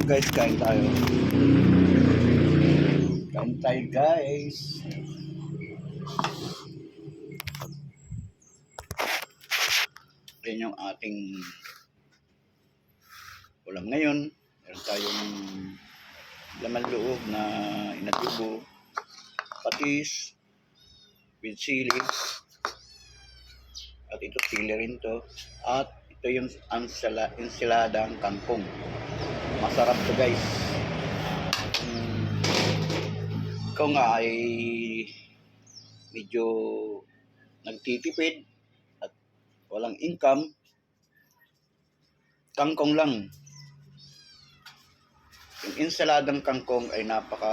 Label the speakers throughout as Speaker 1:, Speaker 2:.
Speaker 1: Yun guys, kain tayo. Kain tayo guys. Yan yung ating ulam ngayon. Meron tayong laman loob na inadubo, patis, with chili, at ito chili rin to. At ito yung ansala, ensiladang kangkong. Masarap to guys. Ikaw nga ay medyo nagtitipid at walang income, kangkong lang. Yung ensaladang kangkong ay napaka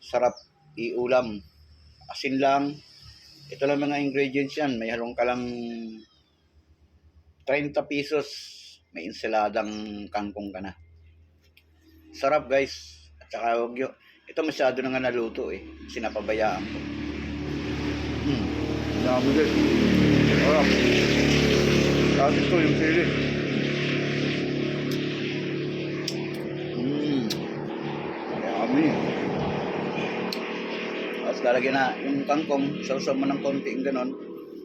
Speaker 1: sarap iulam. Asin lang. Ito lang mga ingredients yan. May halong ka lang 30 pesos. May ensaladang kangkong ka na. Sarap guys. At saka huwag yun. Ito masyado na nga naluto eh. Sinapabayaan ko. Hmm. Dami guys. Sarap. Tapos ito yung sili. Hmm. Yummy. Tapos lalagyan na yung kangkong, sausaw mo ng konting ganon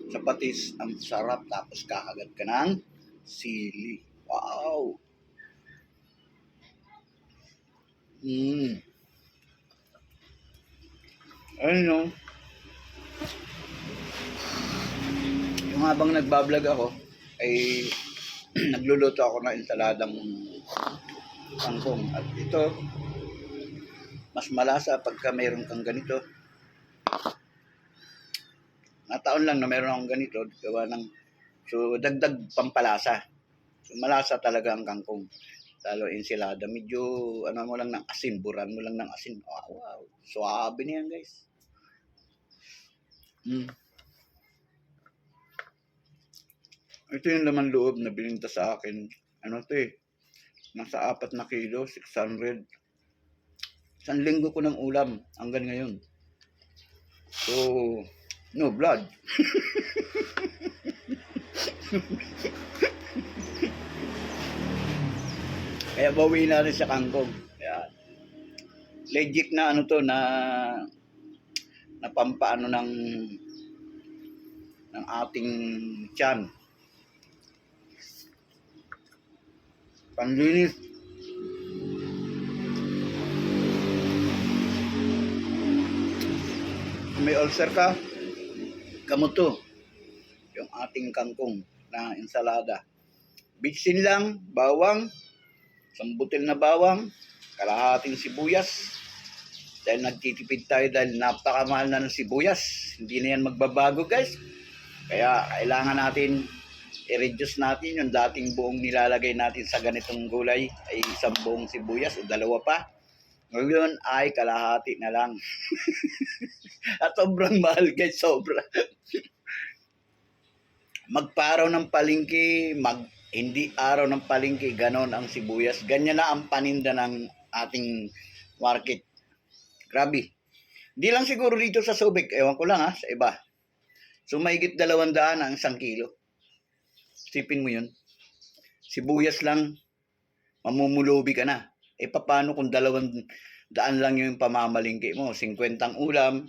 Speaker 1: sa patis, ang sarap. Tapos kakagat ka ng sili. Wow! Hmm. Ayun no. Yung habang nagbablog ako, ay nagluluto ako ng ensaladang kangkong. At ito, mas malasa pagka mayroon kang ganito. Nataon lang na mayroon akong ganito, gawa ng, so dagdag pampalasa. Malasa talaga ang kangkong. Lalo ensilada, medyo ano mo lang ng asin, buran mo lang ng asin. Wow, wow. Suabe na yan guys. Mm. Ito yung laman loob na bininta sa akin. Ano to eh? Nasa apat na kilo, 600. Isang linggo ko ng ulam hanggang ngayon. So, no blood. Kaya bawi na rin sa kangkong. Yan. Legit na ano to na na pampaano ng ng ating tiyan. Panlinis. May ulcer ka, kamuto. Yung ating kangkong na ensalada. Bitsin lang, bawang, isang butil na bawang, kalahating sibuyas. Dahil nagtitipid tayo dahil napakamahal na ng sibuyas. Hindi na yan magbabago guys. Kaya kailangan natin i-reduce natin yung dating buong nilalagay natin sa ganitong gulay ay isang buong sibuyas o dalawa pa. Ngayon ay kalahati na lang. At sobrang mahal guys, sobra. Magparaw ng palingki, mag hindi araw ng palingki, ganon ang sibuyas. Ganyan na ang paninda ng ating market. Grabe. Hindi lang siguro dito sa Subic, ewan ko lang ha, sa iba. So mahigit dalawang daan ang isang kilo. Sipin mo yun. Sibuyas lang, mamumulubi ka na. E paano kung dalawang daan lang yung pamamalingki mo? 50 ang ulam,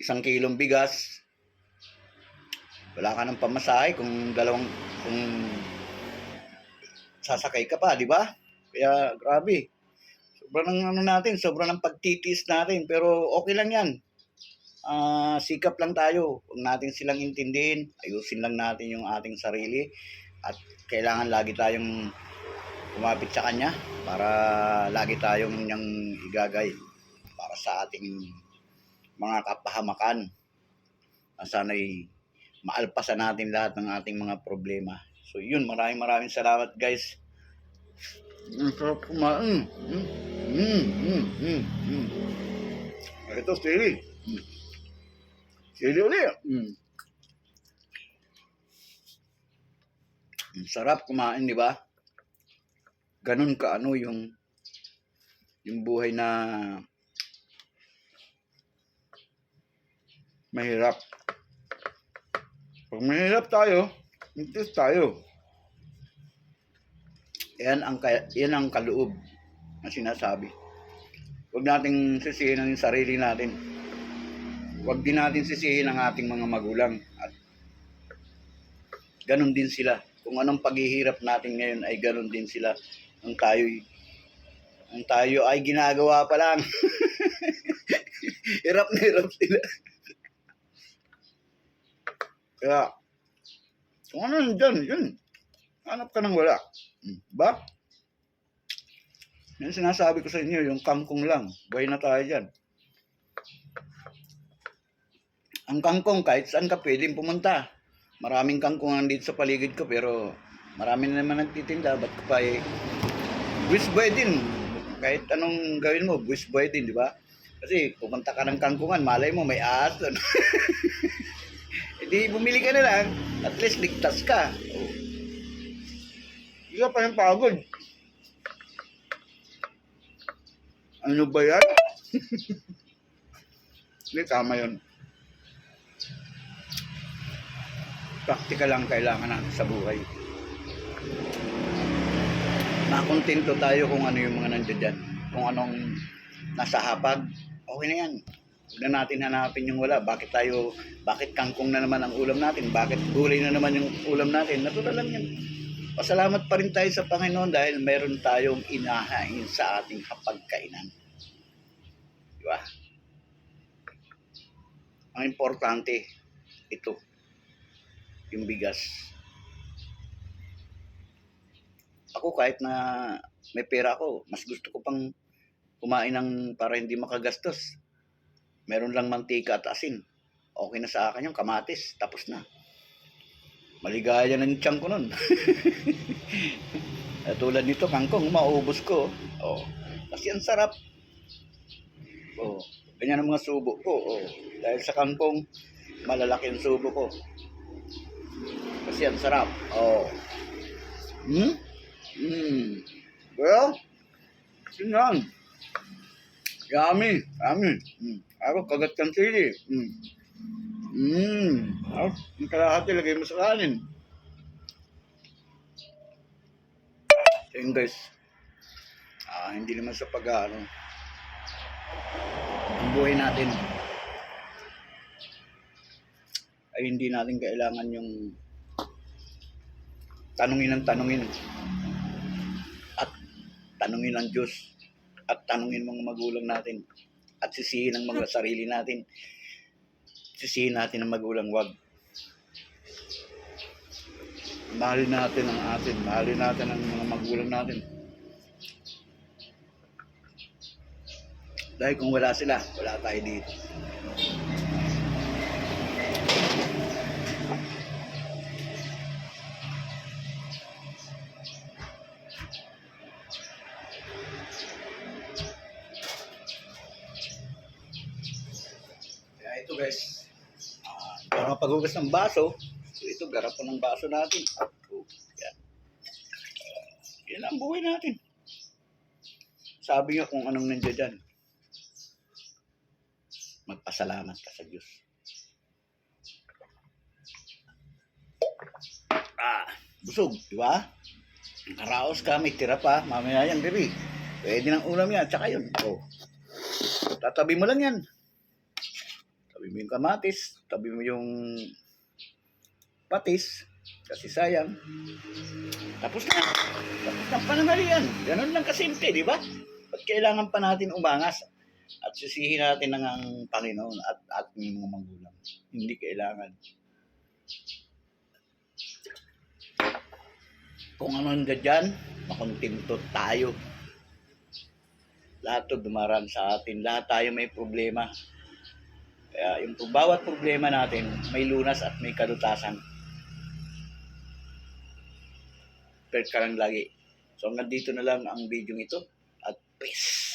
Speaker 1: isang kilong bigas, wala ka ng pamasahe kung dalawang, kung sasakay ka pa, di ba? Kaya grabe. Sobrang ng ano natin, sobrang ng pagtitis natin, pero okay lang yan. Ah, sikap lang tayo. Huwag natin silang intindihin. Ayusin lang natin yung ating sarili. At kailangan lagi tayong kumapit sa kanya para lagi tayong niyang igagay para sa ating mga kapahamakan. Na sana'y maalpasan natin lahat ng ating mga problema. So yun, maraming maraming salamat guys. Ang sarap kumain. Mm, mm, mm, mm, mm. Ito, sili. Mm. Sili ulit. Mm. Ang sarap kumain, di ba? Ganun ka ano yung yung buhay na mahirap. Pag mahirap tayo, intis tayo. Yan ang, yan ang kaloob na sinasabi. Huwag nating sisihin ang sarili natin. Huwag din natin sisihin ang ating mga magulang. At ganun din sila. Kung anong paghihirap natin ngayon ay ganun din sila. Ang tayo ang tayo ay ginagawa pa lang. hirap na hirap sila. Kaya, kung ano yun dyan, yun. Hanap ka ng wala. Hmm, Ba? Yan sinasabi ko sa inyo, yung kangkong lang. Buhay na tayo dyan. Ang kangkong, kahit saan ka pwedeng pumunta. Maraming kangkong ang dito sa paligid ko, pero marami na naman nagtitinda. Ba't ka pa eh, wish boy din. Kahit anong gawin mo, wish boy din, di ba? Kasi pumunta ka ng kangkungan, malay mo may ahas doon. Hindi, bumili ka na lang. At least ligtas ka. Oh. Hindi ka pa yung pagod. Ano ba yan? Hindi, tama yun. Praktika lang kailangan natin sa buhay. Makontento tayo kung ano yung mga nandiyan. Kung anong nasa hapag, okay na yan. Huwag na natin hanapin yung wala. Bakit tayo, bakit kangkong na naman ang ulam natin? Bakit gulay na naman yung ulam natin? Natural lang yan. Pasalamat pa rin tayo sa Panginoon dahil meron tayong inahain sa ating hapagkainan. Di ba? Ang importante, ito, yung bigas. Ako kahit na may pera ako, mas gusto ko pang kumain ng para hindi makagastos. Meron lang mantika at asin. Okay na sa akin yung kamatis. Tapos na. Maligaya na yung tiyan ko nun. At tulad nito, kangkong, maubos ko. Oh. Kasi ang sarap. Oh. Ganyan ang mga subo ko. Oh. Dahil sa kangkong, malalaki ang subo ko. Kasi ang sarap. Oh. Hmm? Hmm. Well, yun yan. Yummy. Yummy. Hmm. Ako, kagat kang sili. Hmm. Hmm. Oh, yung kalahati lagay mo sa kanin. So yun guys. Ah, hindi naman sa pag ano. Ang buhay natin ay hindi natin kailangan yung tanungin ng tanungin at tanungin ng Diyos at tanungin mga magulang natin at sisihin ang mga sarili natin. Sisihin natin ang magulang wag. Mahalin natin ang atin mahalin natin ang mga magulang natin. Dahil kung wala sila wala tayo dito ah, para paghugas ng baso, so ito garapon ng baso natin. Oh, yan. Yan ang buhay natin. Sabi nga kung anong nandiyan dyan. Magpasalamat ka sa Diyos. Ah, busog, di ba? Karaos ka, may tira pa, mamaya yan, baby. Pwede ng ulam yan, tsaka yun. Oh. Tatabi mo lang yan. Tabi mo yung kamatis, tabi mo yung patis, kasi sayang. Tapos na. Tapos na panangalian. Ganun lang kasimple, di ba? Ba't kailangan pa natin umangas at sisihin natin ng ang Panginoon at ating mga magulang? Hindi kailangan. Kung ano nandiyan dyan, makontinto tayo. Lahat to dumaraan sa atin. Lahat tayo may problema. Kaya yung bawat problema natin, may lunas at may kalutasan. Pero ka lagi. So hanggang dito na lang ang video ito. At peace!